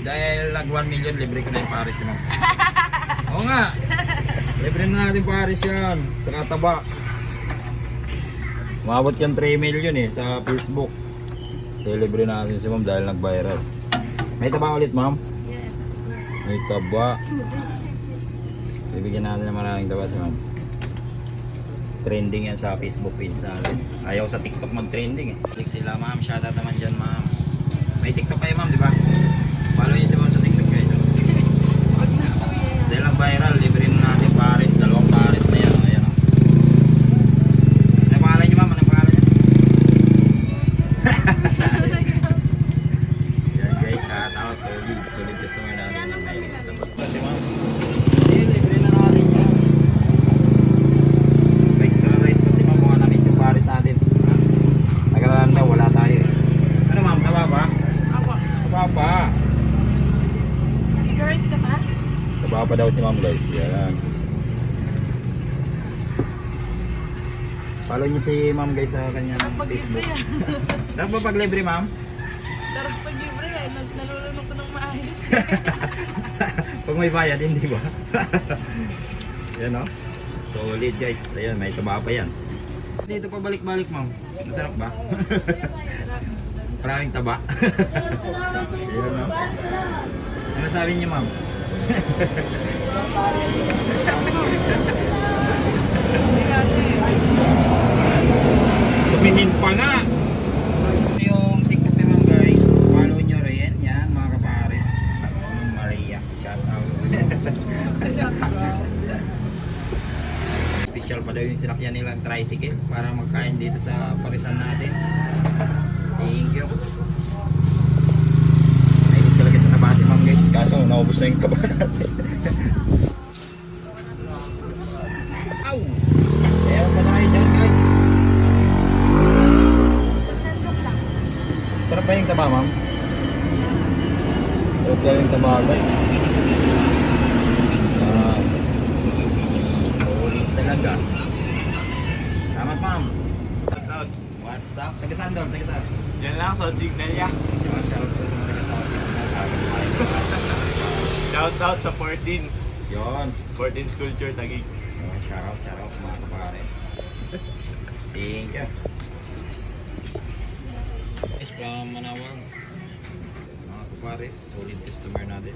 Dahil nag 1 million, libre ko na yung Paris mo. Oo nga. Libre na natin Paris yan. Sa kataba. Umabot yan 3 million eh sa Facebook. So libre natin si ma'am dahil nag-viral. May taba ulit ma'am? Yes. May taba. Bibigyan natin ng maraming taba si ma'am. Trending yan sa Facebook page natin. Ayaw sa TikTok mag-trending eh. Tik sila ma'am, shoutout naman dyan ma'am. May TikTok kayo ma'am, di ba? Follow niyo si ma'am sa TikTok guys. oh. Dahil ang viral, libre na natin Paris. Dalawang Paris na yan. oh. Ayan o. Ano pangalan niyo ma'am? Ano pangalan niyo? Yan guys, shoutout. Solid. Solid customer natin. Yan, may next na ba? Kasi ma'am. Libre na natin yan. Extra rice kasi ma'am. Mukha na-miss yung Paris natin. Nagkaroon daw, wala tayo eh. Ano ma'am, tama ba? Tama pa. Girls ka ba? Taba pa daw si ma'am guys. Yan. Follow niyo si ma'am guys sa kanyang Sarap pag-libre Facebook. Sarap ba pag libre ma'am? Sarap pag-libre. Nas- Nalulunok ko ng maayos. Pag may bayad, hindi ba? yan o. Solid guys. Ayan, may taba pa yan. Dito pa balik-balik ma'am. Masarap ba? Maraming taba. Ayan o. Ano sabi niyo ma'am? Tumingin pa nga. Yung TikTok ni ma'am guys, follow nyo rin. Yan, mga kapares. Maria, shout out. Special pa daw yung sinakyan nilang tricycle para magkain dito sa parisan natin. Thank you. May talaga sa nabati ma'am guys. Kaso naubos na yung kaba natin. Ow! Kaya pa tayo dyan guys. Sandok lang. Sarap ba yung taba, ma'am? Sarap ba yung taba, guys? Ulit talaga. Salamat, ma'am. What's up? Taga saan daw? Taga saan? Yan lang sa signal niya. Shout out sa taga saan. Shout out sa 14s. Yun. 14s Culture Tagig. Yun, Shout out, shout out mga kapares. Thank you. Guys, from Manawag. Mga kapares, solid customer natin.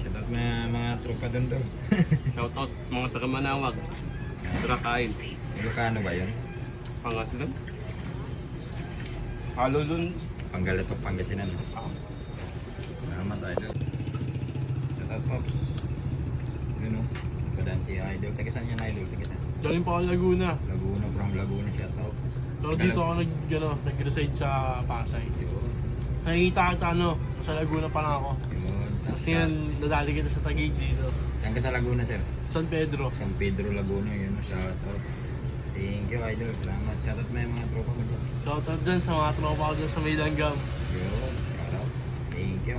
Shout out mga, mga tropa doon doon. Shout out mga taga Manawag. Tara kain. Ilocano ba yun? Pangasinan. Halo dun. Panggalatok, Pangasinan. Salamat, idol. Shout out, Pops. Yun o. Padaan si idol. Saan siya na idol? Taga saan? Galing pa ako Laguna. Laguna, from Laguna. Shout out. Pero dito ako nag, ano, nag-reside sa Pasay. Yun. Nakikita kita ano, sa Laguna pa lang ako. Yun. Kasi yan, nadali kita sa Tagig dito. Saan ka sa Laguna, sir? San Pedro. San Pedro Laguna, yun. Shout out. Thank you, idol. Salamat. Shout out may mga tropa mo dyan. Shout out dyan sa mga tropa ko dyan sa Maydanggam. Yun. Shout out. Thank you.